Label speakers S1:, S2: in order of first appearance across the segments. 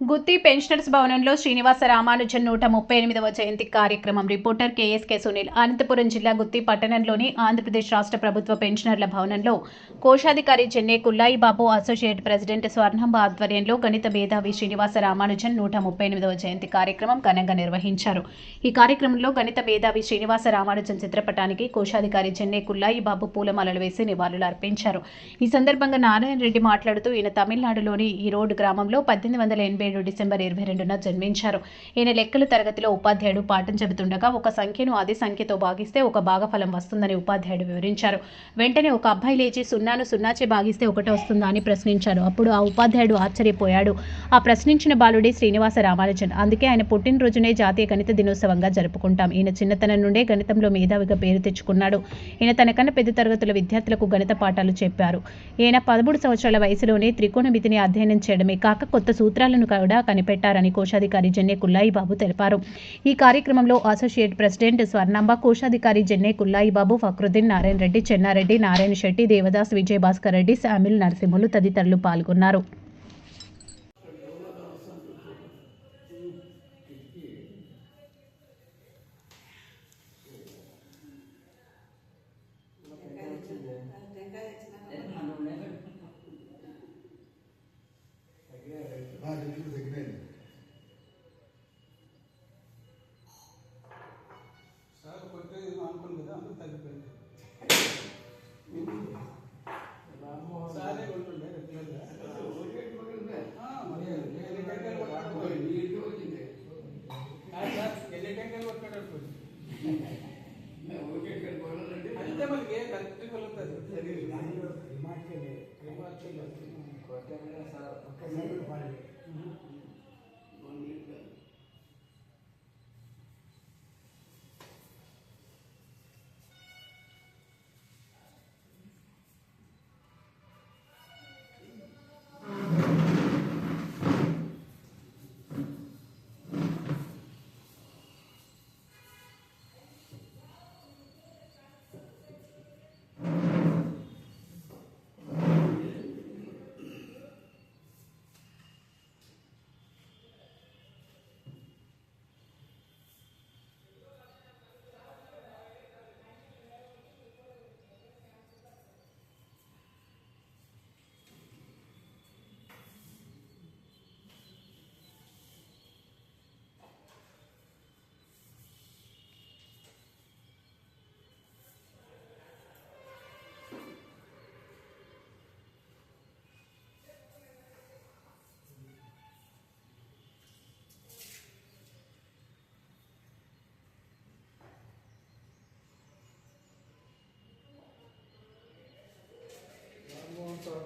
S1: గుత్తి pensioners భవనంలో శ్రీనివాస రామానుజన్ నూట ముప్పై ఎనిమిదవ జయంతి కార్యక్రమం. Reporter KSK Sunil. అనంతపురం జిల్లా గుత్తి పట్టణంలోని ఆంధ్రప్రదేశ్ రాష్ట్ర ప్రభుత్వ పెన్షనర్ల భవనంలో కోశాధికారి చెన్నై కుల్లాయి బాబు అసోసియేట్ ప్రెసిడెంట్ స్వర్ణంబ ఆధ్వర్యంలో గణిత మేధావి శ్రీనివాస రామానుజన్ నూట ముప్పై ఎనిమిదవ జయంతి కార్యక్రమం ఘనంగా నిర్వహించారు. ఈ కార్యక్రమంలో గణిత మేధావి శ్రీనివాస రామానుజన్ చిత్రపటానికి కోశాధికారి చెన్నై కుల్లాయి బాబు పూలమాలలు వేసి నివాళులు అర్పించారు. ఈ సందర్భంగా నారాయణ రెడ్డి మాట్లాడుతూ ఈయన తమిళనాడులోని ఈ రోడ్డు గ్రామంలో పద్దెనిమిది వందల ఎనభై ఏడు డిసెంబర్ ఇరవై రెండున జన్మించారు. ఈయన లెక్కల తరగతిలో ఉపాధ్యాయుడు పాఠం చెబుతుండగా ఒక సంఖ్యను అదే సంఖ్యతో భాగిస్తే ఒక భాగఫలం వస్తుందని ఉపాధ్యాయుడు వివరించారు. వెంటనే ఒక అబ్బాయి లేచి సున్నాను సున్నాచే భాగిస్తే ఒకటి వస్తుందా అని ప్రశ్నించారు. అప్పుడు ఆ ఉపాధ్యాయుడు ఆశ్చర్యపోయాడు. ఆ ప్రశ్నించిన బాలుడే శ్రీనివాస రామానుజన్. అందుకే ఆయన పుట్టినరోజునే జాతీయ గణిత దినోత్సవంగా జరుపుకుంటాం. ఈయన చిన్నతనం నుండే గణితంలో మేధావిగా పేరు తెచ్చుకున్నాడు. ఈయన తనకన్నా పెద్ద తరగతుల విద్యార్థులకు గణిత పాఠాలు చెప్పారు. ఈయన పదమూడు సంవత్సరాల వయసులోనే త్రికోణమితిని అధ్యయనం చేయడమే కాక కొత్త సూత్రాలను కూడా కనిపెట్టారని కోశాధికారి జెన్నె కుల్లాయి బాబు తెలిపారు. ఈ కార్యక్రమంలో అసోసియేట్ ప్రెసిడెంట్ స్వర్ణంబ కోశాధికారి జెన్నె కుల్లాయి బాబు ఫక్రుద్దీన్ నారాయణ రెడ్డి చెన్నారెడ్డి నారాయణ శెట్టి దేవదాస్ విజయభాస్కర్ రెడ్డి శామిల్ నరసింహులు తదితరులు పాల్గొన్నారు.
S2: Vai, gente, você que vem. Sir ಕೊಟ್ಟರೆ ಏನು ಅನ್ಕೊಂಡಿದ್ದೆ ಅದು ತೆಗಿಬೇಡಿ ಸಾರೇ ಕೊಟ್ಟಿದ್ದೆ ಮತ್ತೆ ಮಲ್ಲಿಗೆ ಕರೆಕ್ಟ್ ಬರುತ್ತದೆ ಸರಿ ಮಾಡ್ತೇನೆ ಮಾಡ್ತೇನೆ Porque a minha sabe. Porque sempre vai. Uhum.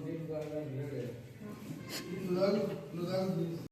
S2: కొలుతుంది
S3: నువ్వు తాగు నువ్వు